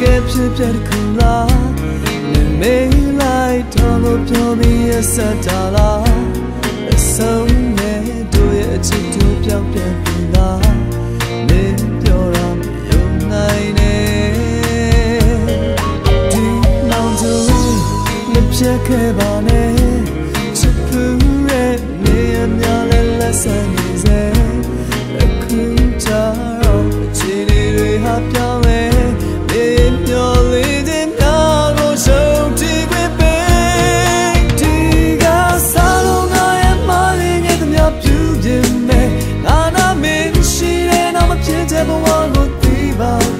ကဲဖြစ်ပြတဲ့ခလားမေလိုက်တော်လို့ပြောပြီးအစတာလားအဆုံးနဲ့တို့ရဲ့အချစ်တို့ပြောင်းပြန်ပြီလားမင်းပြောတာမယုံနိုင်နဲ့ဒီနောင်စုမပြတ်ခဲ့ပါနဲ့ချစ်ဖူးရဲ့နေရများလဲလက်ဆံနေစေ Mawag.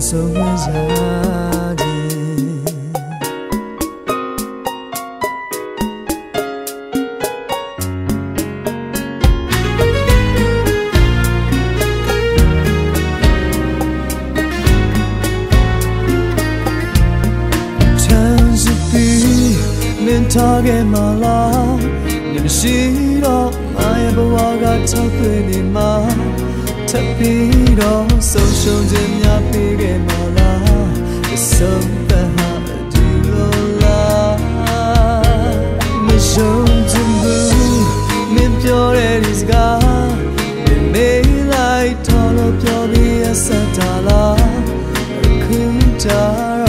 산속의 자리 찬스빛는 턱에 말라. 눈 싫어, 나의 부하가 턱 끊이 마 ထပ်ပြီးတော့ဆုံးရှုံးခြင်းများပေးခဲ့မလားအဆုံးသတ်ဟာအတူလိုလားမရှုံးခြင်းဘူးမင်းပြောတဲ့ဒီစကားမမေးလိုက်တော့လို့ပြောပြီးအဆက်တာလားခင်တာ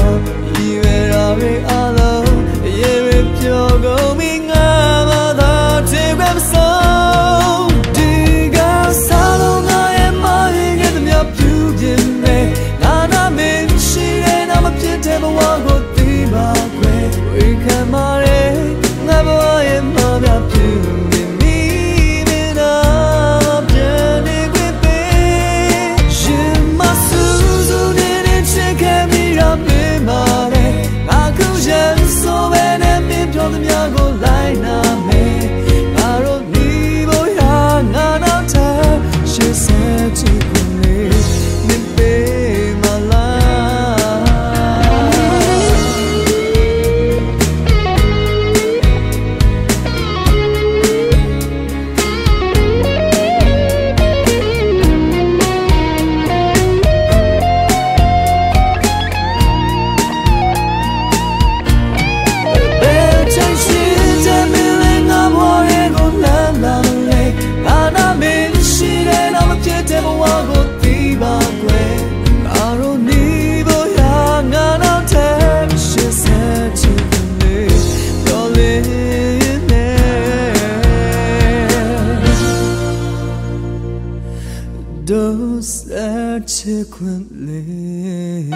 those that frequently.